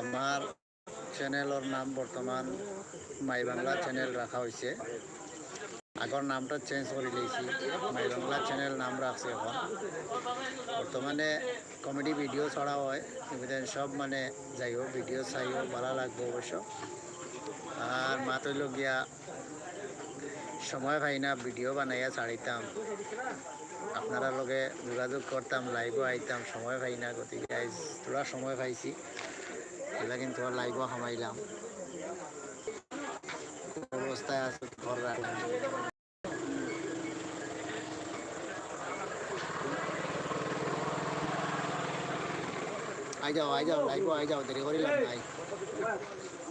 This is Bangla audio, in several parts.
আমার চ্যানেলের নাম বর্তমান মাই বাংলা চ্যানেল রাখা হয়েছে আগর নামটা চেঞ্জ করে দিয়েছি। মাই বাংলা চ্যানেল নাম রাখছে এখন। বর্তমানে কমেডি ভিডিও ছড়া হয়। সব মানে যাই হোক ভিডিও চাইও ভালো লাগবে অবশ্য। আর মাতইল গিয়া সময় পাই না ভিডিও বানাইয়া ছাড়িতাম। আপনারা লগে যোগাযোগ করতাম লাইভও আইতাম, সময় পাই না। গতিকে আজ তোরা সময় পাইছি। এলা কিন্তু লাইভও সামাইলাম অবস্থায় আছে, ঘর আই যাও আই যাও লাইভও আই যাও, দেরি করিলাম নাই।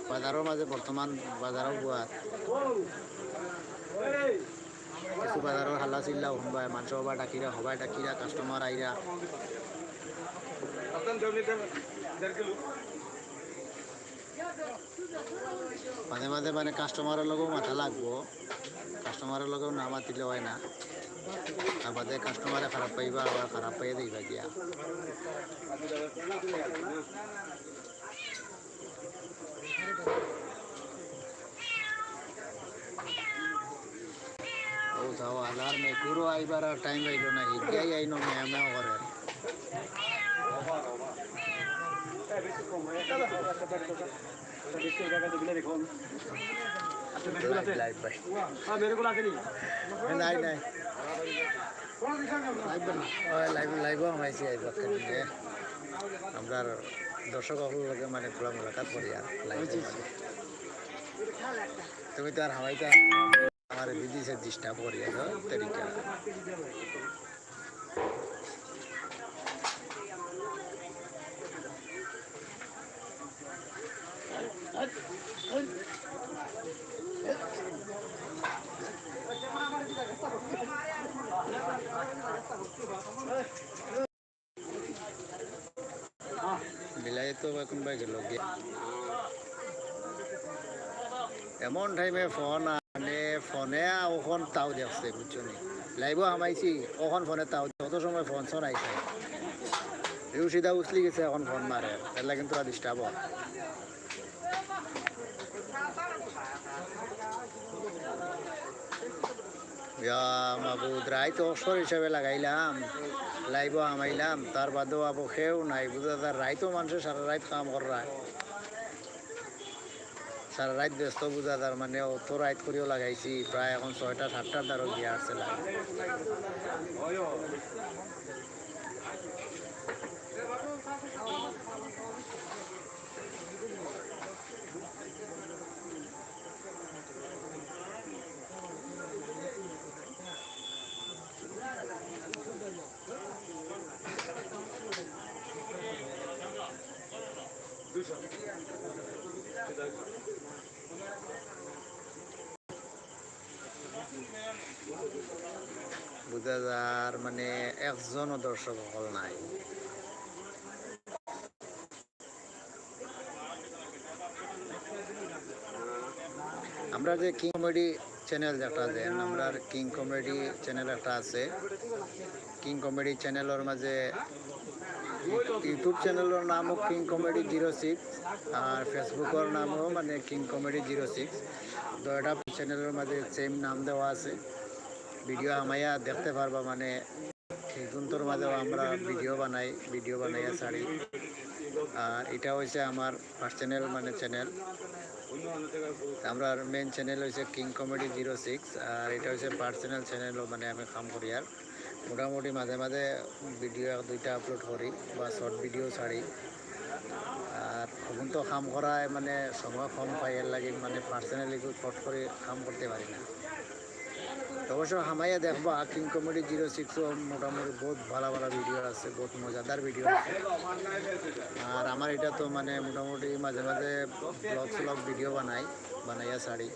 বাজারের মাঝে বর্তমান বাজারও বুয়ার। কিছু বাজারের হাল্লা চিল্লা শুনবাই মানুষ হবা ডাকিরা হবাই ডাকিরা কাস্টমার আইরা মাঝে মাঝে মানে কাস্টমারের লগেও মাথা লাগবো কাস্টমারের লগেও না মাতিলে হয় না আর বাদে কাস্টমারে খারাপ পাইবা আবার খারাপ পাইয়া দিবা গিয়া ও যাও আলার মেকুরও আইবার আর টাইম পাইল না এগিয়াই আইনো মেয়া মেয়া করে লাইভ লাইভ ভাই নাই নাই লাইভ আইব আমরা দর্শক লগে মানে খোলা মোলাকাত আর লাইভ তুমি তো আর হামাইতে আমার দিদি সে ডিস্টার্ব করি আর তরিকা বিলাই তো এখন বাই গেল এমন টাইমে ফোন আনে ফোনে ওখন তাও দেখছে, বুঝছ নি? লাইভও হামাইছি ওখন ফোনে তাও অত সময় ফোন চন আইছে এও সিধা উচলি গেছে, এখন ফোন মারে। তাহলে কিন্তু আর ডিস্টার্ব মাবুদ রাই তো অবসর হিসাবে লাগাইলাম। লাইব হামাইলাম। তার বাদেও আবো খেও নাই। বুঝা তার রাইতো মানুষের সারা রাত কাম করা সারা রাত ব্যস্ত বুঝা তার মানে অত রাত করেও লাগাইছি, প্রায় এখন ছয়টা, সাতটার দ্বারও গিয়ে আসছে লাইভ যার মানে একজনও দর্শক হল নাই। আমরা যে কিং কমেডি চ্যানেল যেটা আছে আমরা কিং কমেডি চ্যানেল একটা আছে। কিং কমেডি চ্যানেলের মাঝে ইউটিউব চ্যানেলের নামও কিং কমেডি জিরো সিক্স আর ফেসবুকের নামও মানে কিং কমেডি জিরো সিক্স তো এটা চ্যানেলের মাঝে সেম নাম দেওয়া আছে। ভিডিও আমাইয়া দেখতে পারবা মানে সেগুন্তর মাঝেও আমরা ভিডিও বানাই, ভিডিও বানাইয়া ছাড়ি। আর এটা হয়েছে আমার ফার্স্ট চ্যানেল মানে চ্যানেল আমরা মেন চ্যানেল হয়েছে কিং কমেডি জিরো সিক্স আর এটা হচ্ছে পার্সোনাল চ্যানেল মানে আমি কাম করি আর। মোটামুটি মাঝে মাঝে ভিডিও দুইটা আপলোড করি বা শর্ট ভিডিও ছাড়ি। আর এখন তো কাম করায় মানে সময় কম পাই, এর লাগে মানে পার্সোনালি ফট করে কাম করতে পারি না। অবশ্য হামাইয়া দেখবা কিং কমেডি জিরো সিক্সও মোটামুটি বহুত ভালো ভালো ভিডিও আছে, বহুত মজাদার ভিডিও আছে। আর আমার এটা তো মানে মোটামুটি মাঝে মাঝে ব্লগ স্লগ ভিডিও বানাই, বানাইয়া ছাড়ি।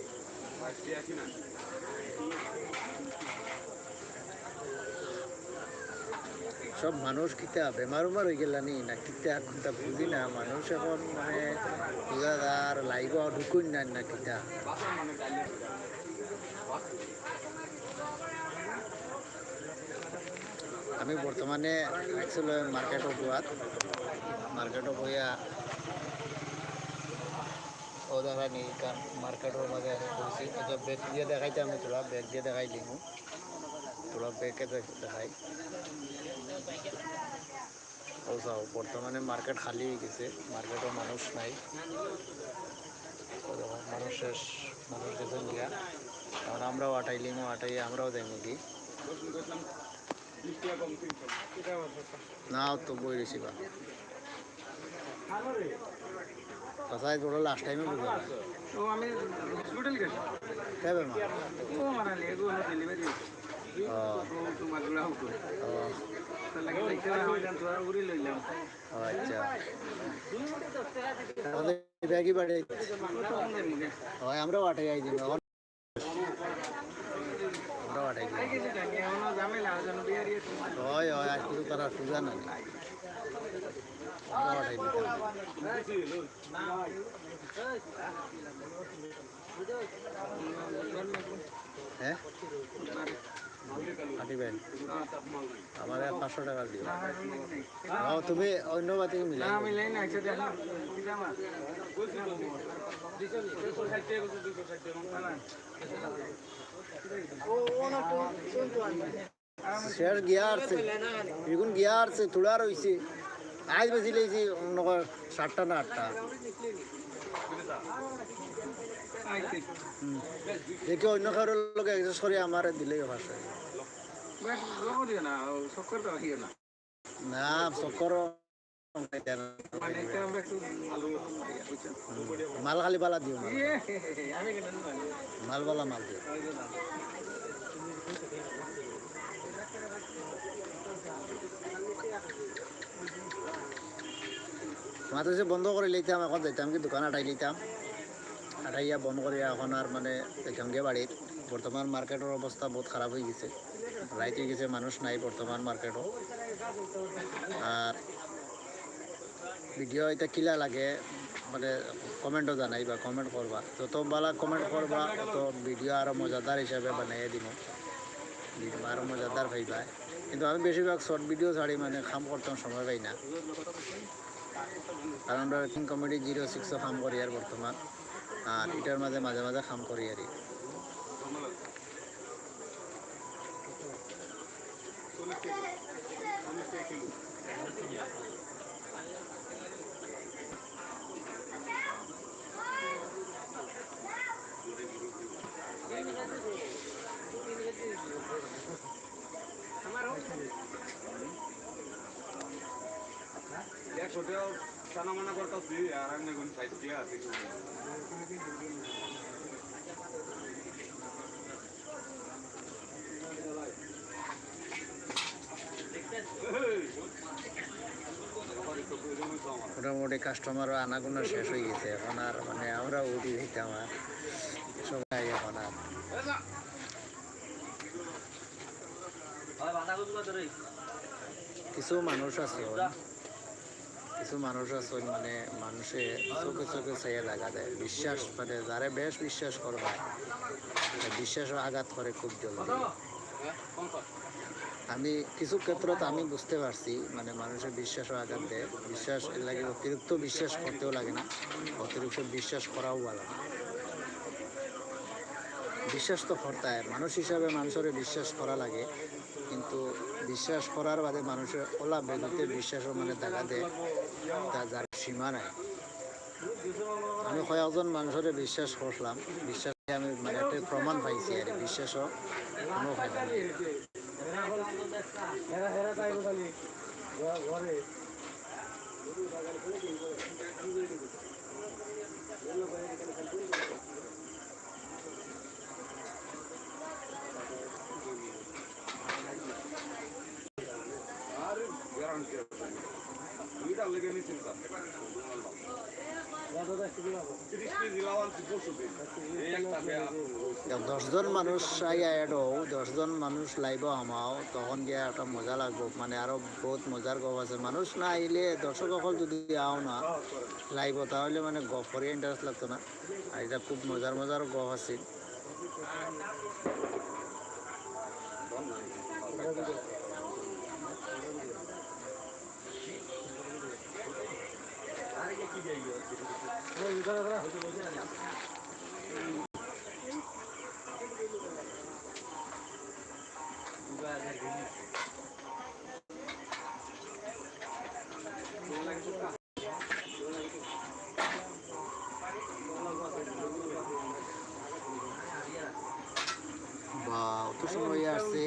সব মানুষ কিতা বেমার উমার হয়ে গেলানি না কিতা কোনটা বুঝি না, মানুষ এখন মানে আর লাইভ ঢুকুন না না কিতা। আমি বর্তমানে অ্যাকচুয়ালি মার্কেটত গোৱাত মাৰ্কেটত বহিয়া ও দেখা নেই কারণ মার্কেটের মাঝে বলছি আচ্ছা ব্যাগ দিয়ে দেখাইতে আমি তোরা ব্যাগ দিয়ে দেখাই দিব তোরা ব্যাগে দেখাই। ও যাও বর্তমানে মার্কেট খালি হয়ে গেছে। মার্কেটও মানুষ নাই। মানুষ শেষ মানুষ গেছে গিয়া। কারণ আমরাও আটাইলিম আটাই আমরাও দেয় নাকি? না তো বই রেছি বা। কথায় লাস্ট টাইমে বুঝে ও আমি হসপিটাল গেছি। কেবে মা? ও মারালি এগো ডেলিভারি ও। ও তোমার জোড়া হতো ও তার লাগে হয় হয় আর কিছু তারা না হ্যাঁ? আমার পাঁচশো টাকা দিও। ও তুমি অন্য বাতি মিলাই শেষ গিয়া আসছে এখন গিয়া আসছে থোড়া রয়েছে আজ বেশি লেগেছি নকর সাতটা না আটটা দেখি অন্য কারোর লোক এক্সাস করে আমার দিলেই ভাষা না চক্কর মাল খালি বালা দিও মাল ইয়ে, মাল বালা মাল দিও। মাত্র যে বন্ধ করে লইতাম এখন যাইতাম কি দোকান আটাই লইতাম। আটাইয়া বন্ধ করে এখন আর মানে যাইতাম গিয়ে বাড়ির বর্তমান মার্কেটের অবস্থা বহুত খারাপ হয়ে গেছে। রাইতে গেছে মানুষ নাই বর্তমান মার্কেটও আর ভিডিও এটা কিলা লাগে মানে কমেন্টও জানাই বা কমেন্ট করবা যত বালা কমেন্ট করবা তত ভিডিও আরও মজাদার হিসাবে বানাই দিব আরও মজাদার পাইবা কিন্তু আমি বেশিরভাগ শর্ট ভিডিও ছাড়ি মানে খাম করতাম সময় পাই না। কারণ কিং কমেডি জিরো সিক্সও খাম করি আর বর্তমান আর এটার মাঝে মাঝে মাঝে খাম করি আর মোটামুটি কাস্টমারও আনাগোনা শেষ হয়ে গেছে। এখন আর মানে আমরা উঠি দিতাম আর সবাই এখন আর কিছু মানুষ আছে কিছু মানুষ আছে মানে মানুষে চোখে চোখে চেয়ে লাগা দেয়। বিশ্বাস মানে যারে বেশ বিশ্বাস করবা বিশ্বাসও আঘাত করে খুব জলদি। আমি কিছু ক্ষেত্ৰত আমি বুঝতে পারছি মানে মানুষের বিশ্বাসও আঘাত দেয়। বিশ্বাস লাগে অতিরিক্ত বিশ্বাস করতেও লাগে না, অতিরিক্ত বিশ্বাস করাও ভালো না। বিশ্বাস তো করতে মানুষ হিসাবে মানুষের বিশ্বাস করা লাগে, কিন্তু বিশ্বাস করার বাদে মানুষের ওলা বেগুতে বিশ্বাসও মানে দেখা দেয় তা যার সীমা নাই। আমি কয়েকজন মানুষের বিশ্বাস করলাম বিশ্বাসে আমি মানে একটা প্রমাণ পাইছি আর বিশ্বাসও কোনো ফায়দা নেই। আর বেয়া দশজন মানুষ এড হও, দশজন মানুষ লাইব আমাও তখন গিয়ে একটা মজা লাগবো। মানে আরও বহুত মজার গপ আছে। মানুষ না আইলে দর্শকসকল যদি আও না লাইব তাহলে মানে গপ করে ইন্টারেস্ট লাগতো না। এটা খুব মজার মজার গপ আছে বা সময় আসছে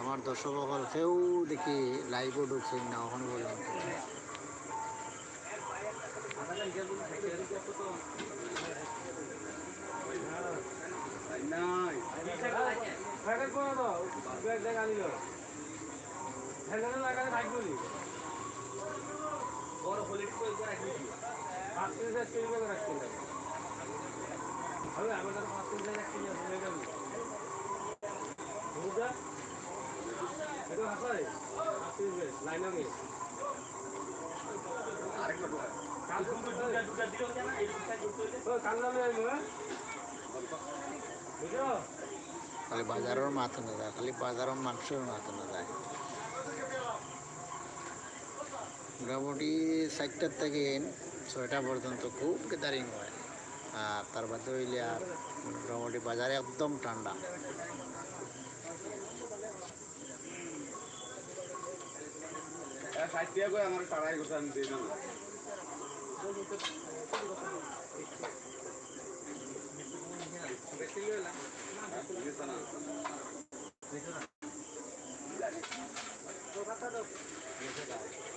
আমার দর্শক কেউ দেখি লাইভও ঢুকছে না ওখানে পর্যন্ত কাল নামে হ্যাঁ? বুঝছ? খালি বাজারের মাথা না যায় খালি বাজারের মানুষের মাথা না যায় মোটামুটি চারটার থেকে ছয়টা পর্যন্ত খুব গ্যাদারিং হয়। আর তার বাদে হইলে আর মোটামুটি বাজারে একদম ঠান্ডা। আমার টাড়াই